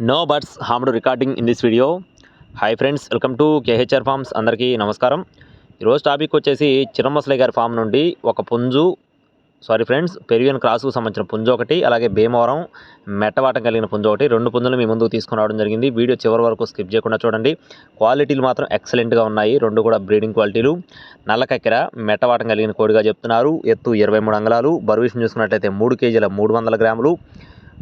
No birds harmed recording in this video hi friends welcome to KHR farms అందరికీ నమస్కారం. ఈరోజు topic వచ్చేసి చిరమసలయ్య గారి ఫామ్ నుండి ఒక పుంజు సారీ ఫ్రెండ్స్ పెరివియన్ క్రాస్కు సంబంధించిన పుంజు ఒకటి అలాగే భీమవరం మెట్టవాటం కలిగిన పుంజు ఒకటి. రెండు పుంజులు మీ ముందుకు తీసుకుని రావడం జరిగింది. వీడియో చివరి వరకు స్కిప్ చేయకుండా చూడండి. క్వాలిటీలు మాత్రం ఎక్సలెంట్గా ఉన్నాయి. రెండు కూడా బ్రీడింగ్ క్వాలిటీలు నల్లకక్కెర మెట్టవాటం కలిగిన కోడిగా చెప్తున్నారు. ఎత్తు ఇరవై మూడు అంగళాలు. బరువు విషయం చూసుకున్నట్లయితే మూడు కేజీల మూడు వందల గ్రాములు.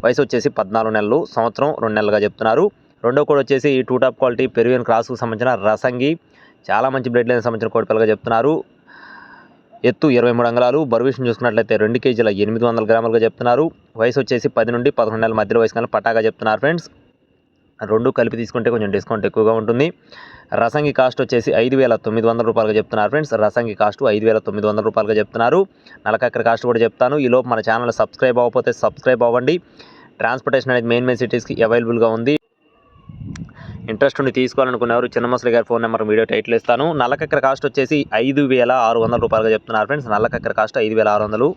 వయసు వచ్చేసి పద్నాలుగు నెలలు సంవత్సరం రెండు నెలలుగా చెప్తున్నారు. రెండో కోడ్ వచ్చేసి టూ టాప్ క్వాలిటీ పెరువియన్ క్రాస్కు సంబంధించిన రసంగి. చాలా మంచి బ్లడ్ లైన్ సంబంధించిన కోడి పిల్లగా చెప్తున్నారు. ఎత్తు ఇరవై మూడు అంగళాలు బరువు విషయం చూసుకున్నట్లయితే రెండు కేజీల ఎనిమిది వందల గ్రాములుగా చెప్తున్నారు. వయసు వచ్చేసి పది నుండి పదకొండు నెలల మధ్య వయసు కానీ పటాగా చెప్తున్నారు ఫ్రెండ్స్ రెండు కలిపి తీసుకుంటే కొంచెం డిస్కౌంట్ ఎక్కువగా ఉంటుంది. రసంగి కాస్ట్ వచ్చేసి ఐదు వేల తొమ్మిది వందల రూపాయలుగా చెప్తున్నారు ఫ్రెండ్స్. రసంగి కాస్ట్ ఐదు వేల తొమ్మిది వందల రూపాయలుగా చెప్తున్నారు. నలకక్కర కాస్ట్ కూడా చెప్తాను. ఈ లోపు మన ఛానల్ సబ్స్క్రైబ్ అవ్వకపోతే సబ్స్క్రైబ్ అవ్వండి. ట్రాన్స్పోర్టేషన్ అనేది మెయిన్ మెయిన్ సిటీస్కి అవైలబుల్గా ఉంది. ఇంట్రెస్ట్ ఉండి తీసుకోవాలనుకున్నారు చిన్నమసలి గారి ఫోన్ నెంబర్ వీడియో టైటిల్ ఇస్తాను. నల్లకక్కర కాస్ట్ వచ్చేసి ఐదు వేల ఆరు వందల రూపాయలుగా చెప్తున్నారు ఫ్రెండ్స్. నల్లకక్కర కాస్ట్ ఐదు వేల ఆరు వందలు.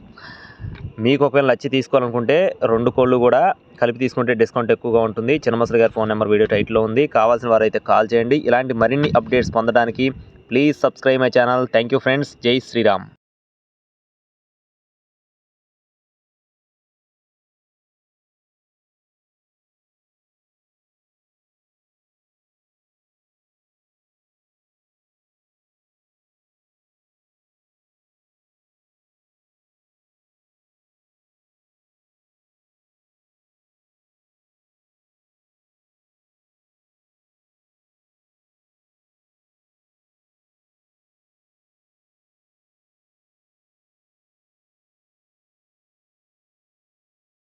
మీకు ఒకవేళ నచ్చి తీసుకోవాలనుకుంటే రెండు కోళ్ళు కూడా కలిపి తీసుకుంటే డిస్కౌంట్ ఎక్కువగా ఉంటుంది. చిన్నమసలి గారి ఫోన్ నెంబర్ వీడియో టైట్లో ఉంది. కావాల్సిన వారైతే కాల్ చేయండి. ఇలాంటి మరిన్ని అప్డేట్స్ పొందడానికి please subscribe my channel. Thank you friends. జై శ్రీరామ్.